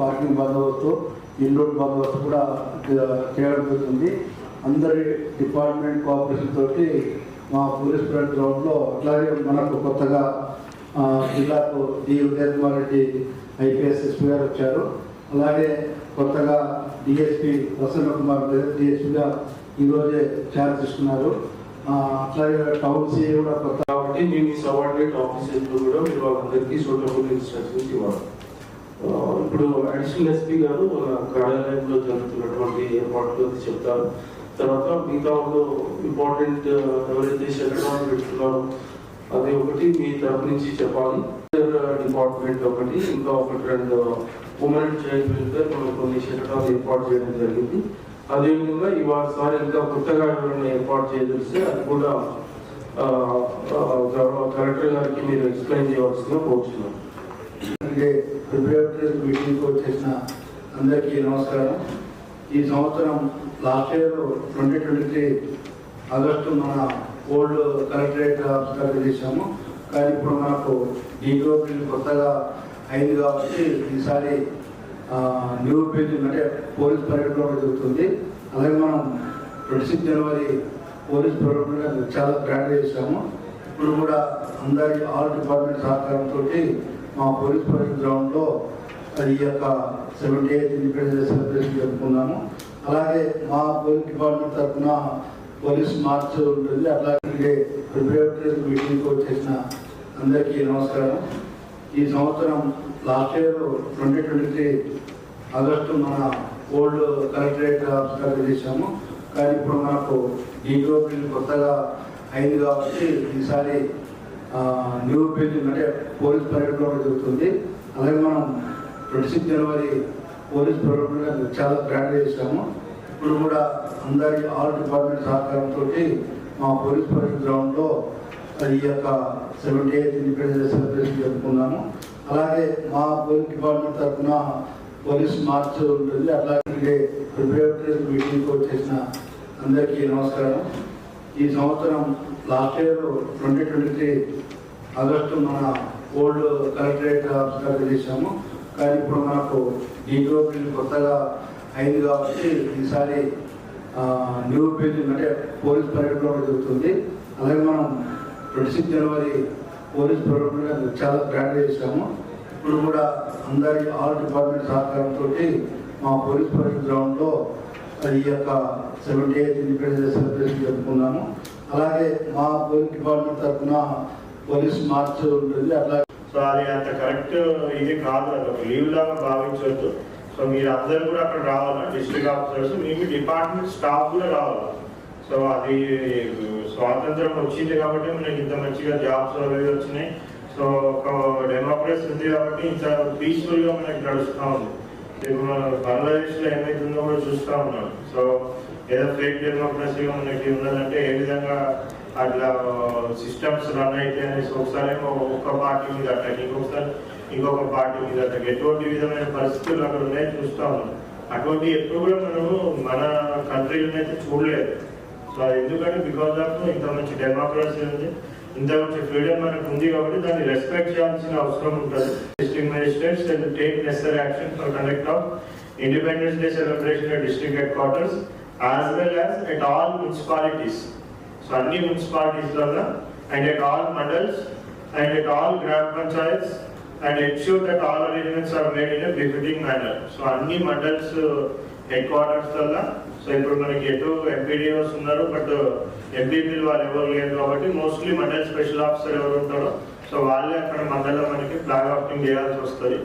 Parking బందోబస్తు ఇన్రోడ్ బందోబస్తు కూడా చేయడం జరుగుతుంది. అందరి డిపార్ట్మెంట్ కోఆపరేషన్ తోటి మా పోలీస్ పరేడ్ గ్రౌండ్లో అట్లాగే మనకు కొత్తగా జిల్లాకు D. Uday Kumar Reddy IPS SP గారు వచ్చారు. అలాగే కొత్తగా డిఎస్పి ప్రసన్న కుమార్ డిఎస్పిగా ఈరోజే ఛార్జ్ తీసుకున్నారు. అట్లాగే టౌన్ సిఏ కూడా కొత్త కాబట్టి నేను ఈ సబార్డినేట్ ఆఫీసర్లు కూడా మీరు వాళ్ళందరికీ సూటబుల్ ఇన్స్ట్రక్షన్స్ ఇవ్వాలి. ఇప్పుడు అడిషనల్ ఎస్పీ గారు మన కార్యాలయంలో జరుగుతున్నటువంటి ఏర్పాట్లు అది చెప్తారు. తర్వాత మిగతా వాళ్ళు ఇంపార్టెంట్ ఎవరైతే షెల్టర్ పెడుతున్నారో అది ఒకటి మీ తరపు నుంచి చెప్పాలి. డిపార్ట్మెంట్ ఒకటి ఇంకా ఒకటి రెండు ఉమెన్ చైల్డ్ వెల్ఫేర్ మనం కొన్ని షెల్టర్ ఏర్పాటు చేయడం జరిగింది. అదేవిధంగా ఇవాళ సార్ ఇంకా కొత్తగా ఎవరైనా ఏర్పాటు చేయదలిస్తే అది కూడా కలెక్టర్ గారికి మీరు ఎక్స్ప్లెయిన్ చేయవలసిందిగా కోరుతున్నాను అంటే మీటింగ్కి వచ్చేసిన అందరికీ నమస్కారం. ఈ సంవత్సరం last year twenty twenty three August మన ఓల్డ్ కలెక్టరేట్ ఆఫీస్ చేశాము. చేసాము కానీ ఇప్పుడు మనకు డీఓ బిల్ కొత్తగా అయింది కాబట్టి ఈసారి న్యూ బిల్డింగ్ అంటే పోలీస్ పర్యటన జరుగుతుంది. అలాగే మనం ట్వంటీ సిక్స్ జనవరి పోలీస్ పర్యటన చాలా గ్రాండ్ చేసాము ఇప్పుడు కూడా అందరి ఆల్ డిపార్ట్మెంట్ సహకారంతో మా పోలీస్ పరేడ్ గ్రౌండ్లో ఈ యొక్క సెవెంటీ ఎయిత్ ఇండిపెండెన్స్ సెలబ్రేషన్ జరుపుకున్నాము. అలాగే మా పోలీస్ డిపార్ట్మెంట్ తరఫున పోలీస్ మార్చ్ ఉంటుంది. అట్లాగే ప్రిపరేటరీ మీటింగ్కి వచ్చేసిన అందరికీ నమస్కారం. ఈ సంవత్సరం last year twenty twenty three August మన ఓల్డ్ కలెక్టరేట్ ఆఫీస్గా దగ్గర కానీ ఇప్పుడు మనకు ఈ గ్రూప్ కొత్తగా అయింది కాబట్టి ఈసారి ఆ, న్యూ బిల్డింగ్ అంటే పోలీస్ పరేడ్ కూడా జరుగుతుంది. అలాగే మనం ట్వంటీ సిక్స్ జనవరి పోలీస్ పరేడ్ చాలా గ్రాండ్ చేశాము. ఇప్పుడు కూడా అందరి ఆల్ డిపార్ట్మెంట్ సహకారంతో మా పోలీస్ పరేడ్ గ్రౌండ్లో ఈ యొక్క సెవెంటీ ఎయిత్ ఇండిపెండెన్స్ సెలబ్రేషన్ జరుపుకున్నాము. అలాగే మా పోలీస్ డిపార్ట్మెంట్ తరఫున పోలీస్ మార్చ్ ఉంటుంది. అట్లాగే ప్రిపరేటరీ మీటింగ్కి వచ్చేసిన అందరికీ నమస్కారం. ఈ సంవత్సరం last year twenty twenty three August మన ఓల్డ్ కలెక్టరేట్ ఆఫీస్గా దగ్గర చేసాము కానీ ఇప్పుడు మనకు డీఓ బిల్ కొత్తగా అయింది కాబట్టి ఈసారి న్యూ బిల్డింగ్ అంటే పోలీస్ పర్యటన జరుగుతుంది. అలాగే మనం ట్వంటీ సిక్స్ జనవరి పోలీస్ పర్యటన చాలా గ్రాండ్ చేశాము. ఇప్పుడు కూడా అందరి ఆల్ డిపార్ట్మెంట్ సహకారంతో మా పోలీస్ పర్యటన గ్రౌండ్లో ఈ యొక్క సెవెంటీ ఎయిత్ ఇండిపెండెన్స్ సెలబ్రేషన్ జరుపుకున్నాము అలాగే మా పోలీస్ డిపార్ట్మెంట్ తరఫున పోలీస్ మార్చ్ ఉంటుంది. అట్లాగే సో అది అంత కరెక్ట్ ఇది కాదు. అది ఒక లీవ్ లాగా భావించవద్దు సో మీరు అందరూ కూడా అక్కడ రావాలి? డిస్ట్రిక్ట్ ఆఫీసర్స్ మీకు డిపార్ట్మెంట్ స్టాఫ్ కూడా రావాలి? సో అది స్వాతంత్రం వచ్చింది కాబట్టి మనకి ఇంత మంచిగా జాబ్స్ అవి వచ్చినాయి. సో ఒక డెమోక్రసీ ఉంది కాబట్టి ఇంత పీస్ఫుల్గా మనకి నడుస్తూ ఉంది. ఇప్పుడు మన బంగ్లాదేశ్లో ఏమైతుందో కూడా చూస్తూ ఉన్నాం. సో ఏదో ఫేక్ డెమోక్రసీ మనకి ఉన్నదంటే ఏ విధంగా అట్లా uh, సిస్టమ్స్ రన్ అయితే అనేసి ఒకసారి ఒక్కొక్క పార్టీ మీద అట్లా ఇంకొకసారి ఇంకొక పార్టీ మీద అట్లా ఎటువంటి విధమైన పరిస్థితులు అక్కడ ఉన్నాయని చూస్తా ఉన్నాం. అటువంటి ఎప్పుడు కూడా మనము మన కంట్రీలో అయితే చూడలేదు. సో ఎందుకంటే బికాస్ ఆఫ్ ఇంత మంచి డెమోక్రసీ ఉంది. ఇంత మంచి ఫ్రీడమ్ మనకు ఉంది కాబట్టి దాన్ని రెస్పెక్ట్ చేయాల్సిన అవసరం ఉంటుంది. District magistrates and take necessary action for conduct of Independence Day celebration at district headquarters as well as at all municipalities so అన్ని మున్సిపాలిటీస్లలో and at all mandals and at all grama panchayats and ensure that all arrangements are made in befitting manner so అన్ని mandals headquarters so ఇప్పుడు మనకి ఎటు MPDOs ఉన్నారు but ఎంపీపీలు వాళ్ళు ఎవరు లేరు కాబట్టి మోస్ట్లీ మండల్ స్పెషల్ ఆఫీసర్ ఎవరు ఉంటారో సో వాళ్ళే అక్కడ మండలం మనకి ఫ్లాగ్ ఆఫ్టింగ్ చేయాల్సి వస్తుంది.